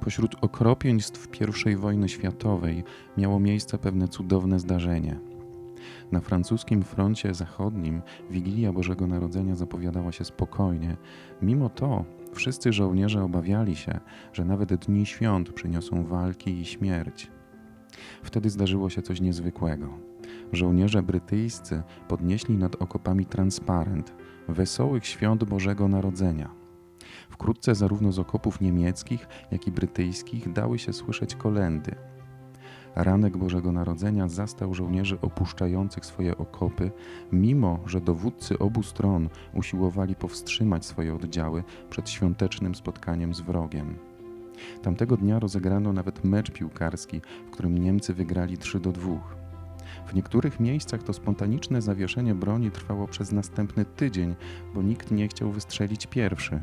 Pośród okropieństw I wojny światowej miało miejsce pewne cudowne zdarzenie. Na francuskim froncie zachodnim Wigilia Bożego Narodzenia zapowiadała się spokojnie. Mimo to wszyscy żołnierze obawiali się, że nawet dni świąt przyniosą walki i śmierć. Wtedy zdarzyło się coś niezwykłego. Żołnierze brytyjscy podnieśli nad okopami transparent Wesołych Świąt Bożego Narodzenia. Wkrótce zarówno z okopów niemieckich, jak i brytyjskich dały się słyszeć kolendy. Ranek Bożego Narodzenia zastał żołnierzy opuszczających swoje okopy, mimo że dowódcy obu stron usiłowali powstrzymać swoje oddziały przed świątecznym spotkaniem z wrogiem. Tamtego dnia rozegrano nawet mecz piłkarski, w którym Niemcy wygrali 3 do 2. W niektórych miejscach to spontaniczne zawieszenie broni trwało przez następny tydzień, bo nikt nie chciał wystrzelić pierwszy.